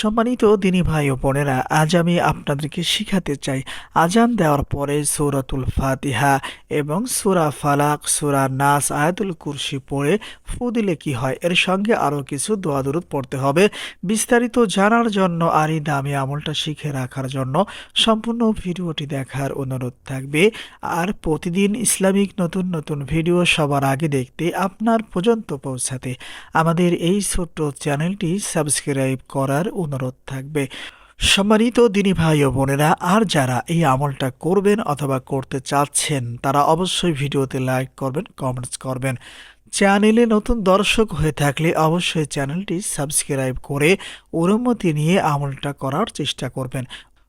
সম্মানিত দিনী ভাই ও বোনেরা, আজ আমি আপনাদেরকে শিখাতে চাই আজান দেওয়ার পরে সূরাতুল ফাতিহা এবং সুরা ফালাক, সুরা নাস, আয়াতুল কুরসি পড়ে ফু দিলে কি হয়, এর সঙ্গে আরও কিছু দোয়া দরুদ পড়তে হবে। বিস্তারিত জানার জন্য আর এই দামি আমলটা শিখে রাখার জন্য সম্পূর্ণ ভিডিওটি দেখার অনুরোধ থাকবে। আর প্রতিদিন ইসলামিক নতুন নতুন ভিডিও সবার আগে দেখতে আপনার পর্যন্ত পৌঁছাতে আমাদের এই ছোট্ট চ্যানেলটি সাবস্ক্রাইব করার অনুরোধ থাকবে। সম্মানিত দিনী ভাই ও বোনেরা, আর যারা এই আমলটা করবেন অথবা করতে চাচ্ছেন, তারা অবশ্যই ভিডিওতে লাইক করবেন, কমেন্টস করবেন। চ্যানেলে নতুন দর্শক হয়ে থাকলে অবশ্যই চ্যানেলটি সাবস্ক্রাইব করে অনুমতি নিয়ে আমলটা করার চেষ্টা করবেন।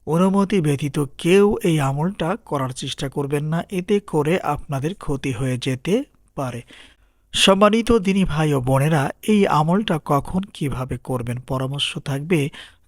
অনুমতি ব্যতীত কেউ এই আমলটা করার চেষ্টা করবেন না, এতে করে আপনাদের ক্ষতি হয়ে যেতে পারে। সম্মানিত দিনী ভাই ও বোনেরা এই আমলটা কখন কীভাবে করবেন? পরামর্শ থাকবে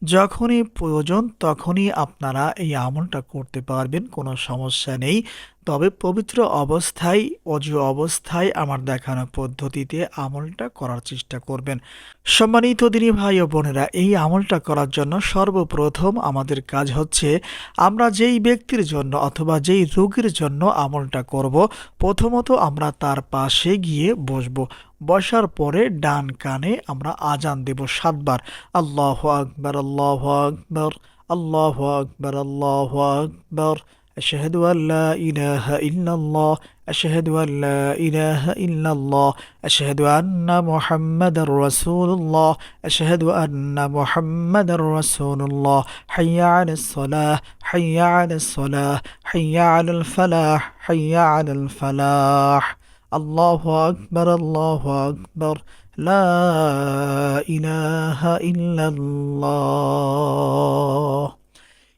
যখনই প্রয়োজন তখনই আপনারা এই আমলটা করতে পারবেন, কোনো সমস্যা নেই। তবে পবিত্র অবস্থায়, অজু অবস্থায় আমার দেখানো পদ্ধতিতে আমলটা করার চেষ্টা করবেন। সম্মানিত দিনী ভাই ও বোনেরা, এই আমলটা করার জন্য সর্বপ্রথম আমাদের কাজ হচ্ছে, আমরা যেই ব্যক্তির জন্য অথবা যেই রোগীর জন্য আমলটা করব, প্রথমত আমরা তার পাশে গিয়ে বসবো। বসার পরে ডান কানে আমরা আজান দেব সাতবার আল্লাহ আকবর আল্লাহ আকবর আল্লাহ আকবর আল্লাহ আকবর أشهد أن لا إله إلا الله أشهد أن لا إله إلا الله أشهد أن محمد رسول الله أشهد أن محمد رسول الله حي على الصلاة حي على الصلاة حي على الفلاح حي على الفلاح আল্লাহ আকবর আল্লাহ আকবর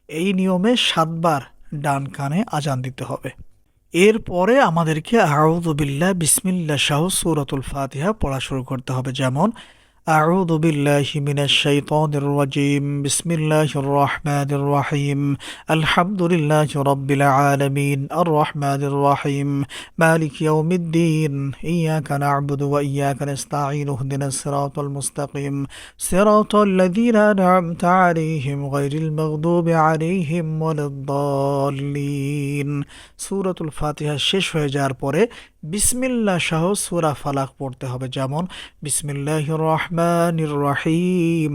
এই নিয়মে সাতবার ডান কানে আজান দিতে হবে। এরপরে আমাদেরকে আউদুবিল্লা বিসমিল্লা শাহ সুরাতুল ফাতিহা পড়া শুরু করতে হবে। যেমন أعوذ بالله من الشيطان الرجيم بسم الله الرحمن الرحيم الحمد لله رب العالمين الرحمن الرحيم مالك يوم الدين إياك نعبد وإياك نستعين اهدنا الصراط المستقيم صراط الذين أنعمت عليهم غير المغضوب عليهم ولا الضالين سورة الفاتحة শেষ হয়ে যাওয়ার পরে বিসমিল্লা সহ সুরা ফালাক পড়তে হবে যেমন বিসমিল্লাহ রহমান রহিম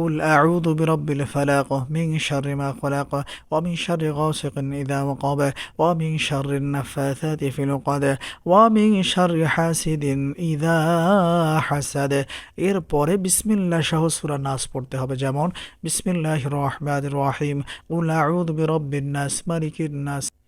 উল আউযু বিরাব্বিল ফালাক মিন শাররি মা খলাক ওয়া মিন শাররি গাসিকিন ইযা ওয়াকাব ওয়া মিন শাররি নাফাসাতি ফিল উকাদ ওয়া মিন শাররি হাসিদিন ইযা হাসাদ এরপরে বিসমিল্লাহ সহ সুরা নাস পড়তে হবে। যেমন বিসমিল্লাহ রহমান রহিম। উল আউযু বিরাব্বিন নাস মালিকিন নাস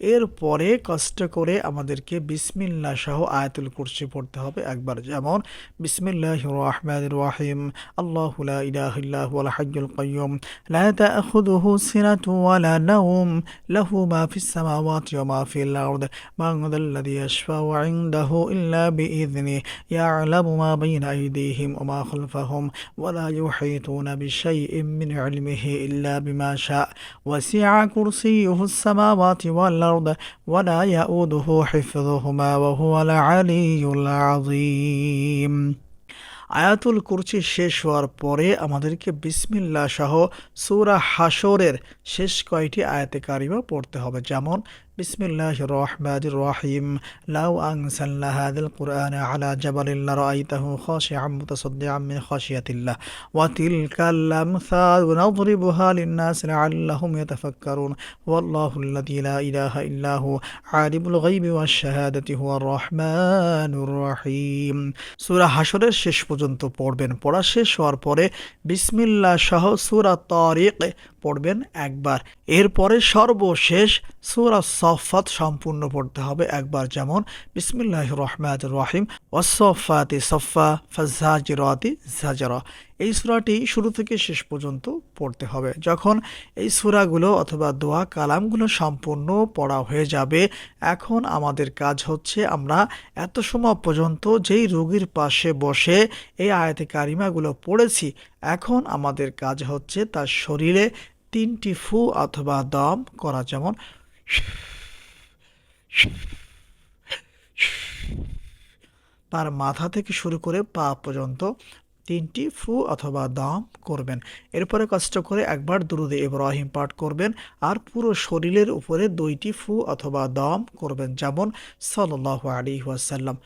এরপরে কষ্ট করে আমাদেরকে বিসমিল্লা সহ আয়াতুল কুরসি পড়তে হবে একবার যেমন বিসমিল্লাহ রহমান রহিম আল্লাহ ইলাহ হাইয়ুল কাইয়ুম লা তাখুযুহু সিনাতু ওয়ালা নাউম লাহু মা ফিস সামাওয়াতি ওয়া মা ফিল আরদ মান যাল্লাযী ইয়াশফাউ ইনদাহু ইল্লা বিইযনি ইয়ালামু মা বাইনা আইদিহিম ওয়া মা খালফাহুম ওয়া লা ইউহীতুনা বিশাইইন মিন ইলমিহি ইল্লা বিমা শাআ ওয়াসিআ কুরসিয়্যুহু সামাওয়াতি ওয়াল الأرض ولا يؤوده حفظهما وهو العلي العظيم আয়াতুল কুরসি শেষ হওয়ার পরে আমাদেরকে বিসমিল্লা সহ সূরা হাসরের শেষ কয়টি আয়াতে কারিমা পড়তে হবে যেমন বিসমিল্লাহ রহমান রহিম। লাউ আনসাল্লা হাদিল কুরআন আলা জাবালিল লারাইতাহু খাশিআম মুতাসাদ্দিআম মিন খাশিয়াতিল্লাহ। ওয়া তিলকাল আমসাল নাদরিবুহা লিন-নাস লাআল্লাহুম ইয়াতাফাক্কারুন। ওয়াল্লাহু আল্লাযী লা ইলাহা ইল্লা হু শেষ পর্যন্ত পড়বেন। পড়া শেষ হওয়ার পরে বিসমিল্লাহ সহ সূরা তারিক পড়বেন একবার। এরপরে সর্বশেষ সূরা সফাত সম্পূর্ণ পড়তে হবে একবার যেমন বিসমিল্লাহ রহমান রহিম ওসফাতি সফা ফাজাজিরাতি জাজরা। এই সূরাটি শুরু থেকে শেষ পর্যন্ত পড়তে হবে। যখন এই সূরাগুলো অথবা দোয়া কালামগুলো সম্পূর্ণ পড়া হয়ে যাবে, এখন আমাদের কাজ হচ্ছে আমরা এত সময় পর্যন্ত যেই রোগীর পাশে বসে এই আয়াতে কারিমাগুলো পড়েছি, এখন আমাদের কাজ হচ্ছে তার শরীরে তিনটি ফু অথবা দম করা। যেমন তার মাথা থেকে শুরু করে পা পর্যন্ত তিনটি ফু অথবা দম করবেন। এরপরে কষ্ট করে একবার দুরুদে ইব্রাহিম পাঠ করবেন আর পুরো শরীরের উপরে দুইটি ফু অথবা দম করবেন, যেমন সাল্লাহ আলী ওয়াসাল্লাম।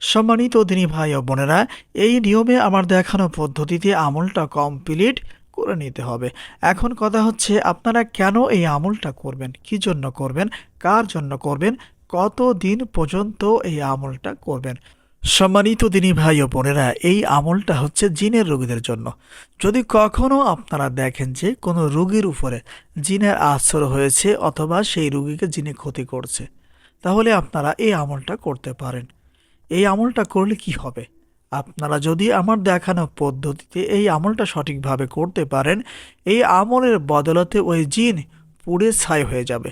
সম্মানিত দিনী ভাই ও বোনেরা, এই নিয়মে আমার দেখানো পদ্ধতিতে আমলটা কমপ্লিট করে নিতে হবে। এখন কথা হচ্ছে, আপনারা কেন এই আমলটা করবেন? কি জন্য করবেন? কার জন্য করবেন? কত দিন পর্যন্ত এই আমলটা করবেন? সম্মানিত দিনী ভাই ও বোনেরা, এই আমলটা হচ্ছে জিনের রোগীদের জন্য। যদি কখনো আপনারা দেখেন যে কোনো রোগীর উপরে জিনের আশ্রয় হয়েছে অথবা সেই রোগীকে জিনে ক্ষতি করছে, তাহলে আপনারা এই আমলটা করতে পারেন। এই আমলটা করলে কি হবে? আপনারা যদি আমার দেখানো পদ্ধতিতে এই আমলটা সঠিকভাবে করতে পারেন, এই আমলের বদলতে ওই জিন পুড়ে ছাই হয়ে যাবে।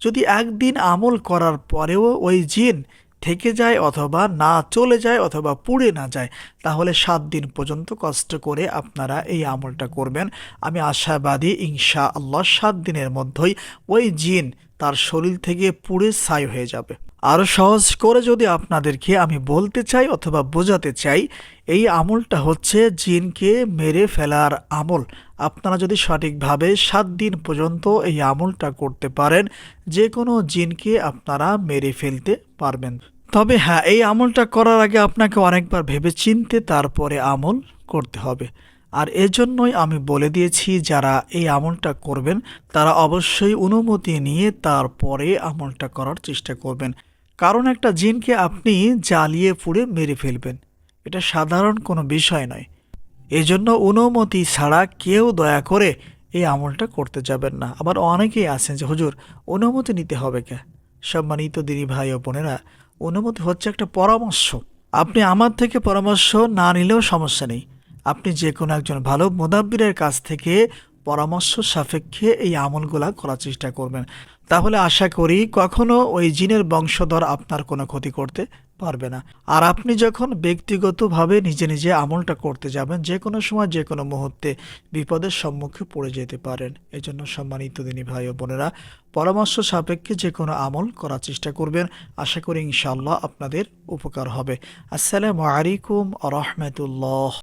যদি একদিন আমল করার পরেও ওই জিন থেকে যায় অথবা না চলে যায় অথবা পুড়ে না যায়, তাহলে সাত দিন পর্যন্ত কষ্ট করে আপনারা এই আমলটা করবেন। আমি আশাবাদী ইনশা আল্লাহ সাত দিনের মধ্যেই ওই জিন তার শরীর থেকে পুড়ে ছাই হয়ে যাবে। আরও সহজ করে যদি আপনাদেরকে আমি বলতে চাই অথবা বোঝাতে চাই এই আমলটা হচ্ছে জিনকে মেরে ফেলার আমল। আপনারা যদি সঠিকভাবে সাত দিন পর্যন্ত এই আমলটা করতে পারেন যে কোনো জিনকে আপনারা মেরে ফেলতে পারবেন। তবে হ্যাঁ এই আমলটা করার আগে আপনাকে অনেকবার ভেবে চিনতে তারপরে আমল করতে হবে। আর এজন্যই আমি বলে দিয়েছি, যারা এই আমলটা করবেন, তারা অবশ্যই অনুমতি নিয়ে তারপরে আমলটা করার চেষ্টা করবেন। কারণ একটা জিনকে আপনি জ্বালিয়ে পুড়ে মেরে ফেলবেন। এটা সাধারণ কোনো বিষয় নয়। এজন্য অনুমতি ছাড়া কেউ দয়া করে এই আমলটা করতে যাবেন না। আবার অনেকেই আছেন যে, হুজুর, অনুমতি নিতে হবে কে? সম্মানিত দিদি ভাই ও বোনেরা, অনুমতি হচ্ছে একটা পরামর্শ। আপনি আমার থেকে পরামর্শ না নিলেও সমস্যা নেই। আপনি যে কোনো একজন ভালো মোদাব্বিরের কাছ থেকে পরামর্শ সাপেক্ষে এই আমলগুলা করার চেষ্টা করবেন। তাহলে আশা করি কখনো ওই জিনের বংশধর আপনার কোনো ক্ষতি করতে পারবে না। আর আপনি যখন ব্যক্তিগতভাবে নিজে নিজে আমলটা করতে যাবেন, যে কোনো সময়, যে কোনো মুহূর্তে বিপদের সম্মুখে পড়ে যেতে পারেন। এই জন্য সম্মানিত দিনী ভাই ও বোনেরা, পরামর্শ সাপেক্ষে যে কোনো আমল করার চেষ্টা করবেন। আশা করি ইনশাল্লাহ আপনাদের উপকার হবে। আসসালামু আলাইকুম রহমতুল্লাহ।